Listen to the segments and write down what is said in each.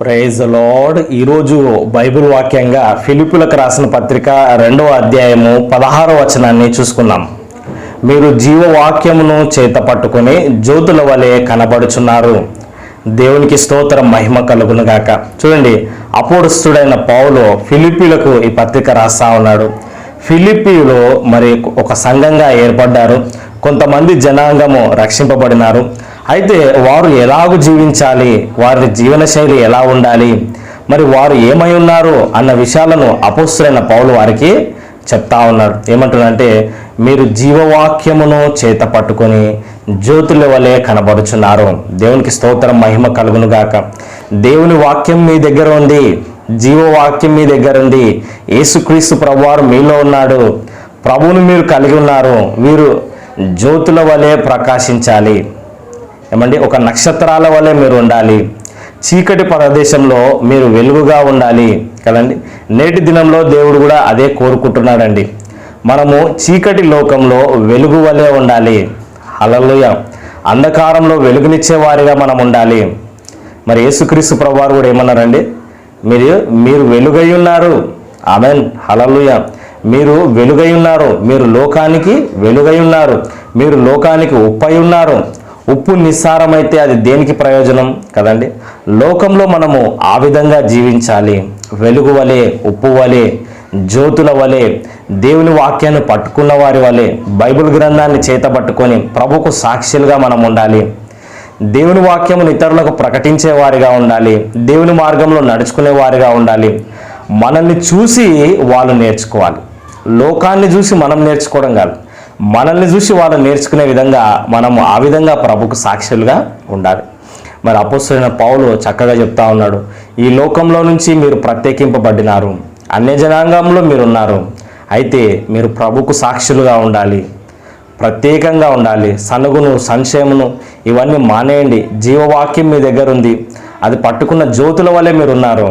Praise lord ఈరోజు Bible వాక్యంగా ఫిలిపులకు రాసిన పత్రిక రెండవ అధ్యాయము పదహారవ వచనాన్ని చూసుకున్నాం మీరు జీవవాక్యమును చేత పట్టుకొని జ్యోతుల వలె కనబడుచున్నారు. దేవునికి స్తోత్రం మహిమ కలుగును గాక. చూడండి అపోడుస్తుడైన పౌలు ఫిలిపీలకు ఈ పత్రిక రాస్తా ఉన్నాడు. ఫిలిపిలో మరి ఒక సంఘంగా ఏర్పడ్డారు. కొంతమంది జనాంగము రక్షింపబడినారు. అయితే వారు ఎలాగ జీవించాలి? వారి జీవనశైలి ఎలా ఉండాలి? మరి వారు ఏమై ఉన్నారు? అన్న విషయాలను అపోస్తులైన పౌలు వారికి చెప్తా ఉన్నారు. ఏమంటున్నారంటే మీరు జీవవాక్యమును చేత పట్టుకొని జ్యోతుల వలె కనబడుచున్నారు. దేవునికి స్తోత్రం మహిమ కలుగును గాక దేవుని వాక్యం మీ దగ్గర ఉంది. జీవవాక్యం మీ దగ్గర ఉంది. యేసుక్రీస్తు ప్రభువారు మీలో ఉన్నాడు. ప్రభువును మీరు కలిగి ఉన్నారు. వీరు జ్యోతుల వలె ప్రకాశించాలి. ఏమండి? ఒక నక్షత్రాల వలె మీరు ఉండాలి. చీకటి ప్రదేశంలో మీరు వెలుగుగా ఉండాలి కదండి? నేటి దినంలో దేవుడు కూడా అదే కోరుకుంటున్నాడండి. మనము చీకటి లోకంలో వెలుగు వలె ఉండాలి. అలలుయ అంధకారంలో వెలుగునిచ్చే వారిగా మనం ఉండాలి. మరి యేసుక్రీస్తు ప్రభువారు కూడా ఏమన్నారండి? మీరు మీరు వెలుగై ఉన్నారు. ఆమెన్. హలలుయ మీరు వెలుగై ఉన్నారు. మీరు లోకానికి వెలుగై ఉన్నారు. మీరు లోకానికి ఉప్పై ఉన్నారు. ఉప్పు నిస్సారమైతే అది దేనికి ప్రయోజనం కదండి? లోకంలో మనము ఆ విధంగా జీవించాలి. వెలుగు వలె ఉప్పు వలె జ్యోతుల వలె దేవుని వాక్యాన్ని పట్టుకున్న వారి వలె బైబిల్ గ్రంథాన్ని చేతబట్టుకొని ప్రభుకు సాక్షులుగా మనం ఉండాలి. దేవుని వాక్యమును ఇతరులకు ప్రకటించే వారిగా ఉండాలి. దేవుని మార్గంలో నడుచుకునే వారిగా ఉండాలి. మనల్ని చూసి వాళ్ళు నేర్చుకోవాలి. లోకాన్ని చూసి మనం నేర్చుకోవడం కాదు. మనల్ని చూసి వాళ్ళు నేర్చుకునే విధంగా మనం ఆ విధంగా ప్రభుకు సాక్షులుగా ఉండాలి. మరి అపోస్తులైన పౌలు చక్కగా చెప్తా ఉన్నాడు ఈ లోకంలో నుంచి మీరు ప్రత్యేకింపబడినారు అన్య జనాంగంలో మీరున్నారు అయితే మీరు ప్రభుకు సాక్షులుగా ఉండాలి ప్రత్యేకంగా ఉండాలి. సనుగును సంశయమును ఇవన్నీ మానేయండి. జీవవాక్యం మీ దగ్గర ఉంది అది పట్టుకున్న జ్యోతుల వల్లే మీరు ఉన్నారు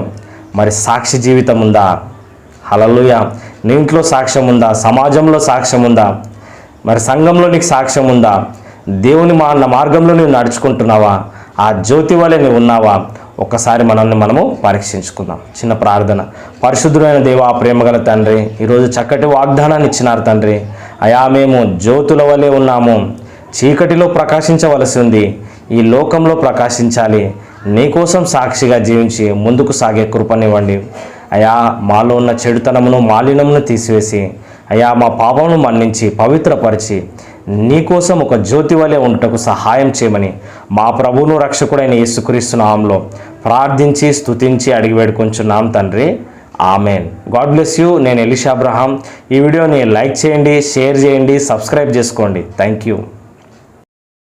మరి సాక్షి జీవితం ఉందా హలలుయ నీ ఇంట్లో సాక్ష్యం ఉందా సమాజంలో సాక్ష్యం ఉందా మరి సంఘంలో నీకు సాక్ష్యం ఉందా? దేవుని మా మార్గంలో నువ్వు నడుచుకుంటున్నావా? ఆ జ్యోతి వలె నువ్వు ఉన్నావా? ఒక్కసారి మనల్ని మనము పరీక్షించుకుందాం. చిన్న ప్రార్థన. పరిశుద్ధుడైన దేవా ప్రేమగల తండ్రి ఈరోజు చక్కటి వాగ్దానాన్ని ఇచ్చినారు తండ్రి. అయా మేము జ్యోతుల వలె ఉన్నాము. చీకటిలో ప్రకాశించవలసి ఉంది. ఈ లోకంలో ప్రకాశించాలి. నీకోసం సాక్షిగా జీవించి ముందుకు సాగే కృపనివ్వండి. అయా మాలో ఉన్న చెడుతనమును మాలినమును తీసివేసి అయా మా పాపమును మన్నించి పవిత్రపరిచి నీకోసం ఒక జ్యోతి వలె ఉండటకు సహాయం చేయమని మా ప్రభువును రక్షకుడైన యేసుక్రీస్తు నామంలో ప్రార్థించి స్తుతించి అడిగి వేడుకొంచున్నాం తండ్రి. ఆమెన్. God bless you. నేను ఎలిషా అబ్రహాం. ఈ వీడియోని లైక్ చేయండి షేర్ చేయండి సబ్స్క్రైబ్ చేసుకోండి. Thank you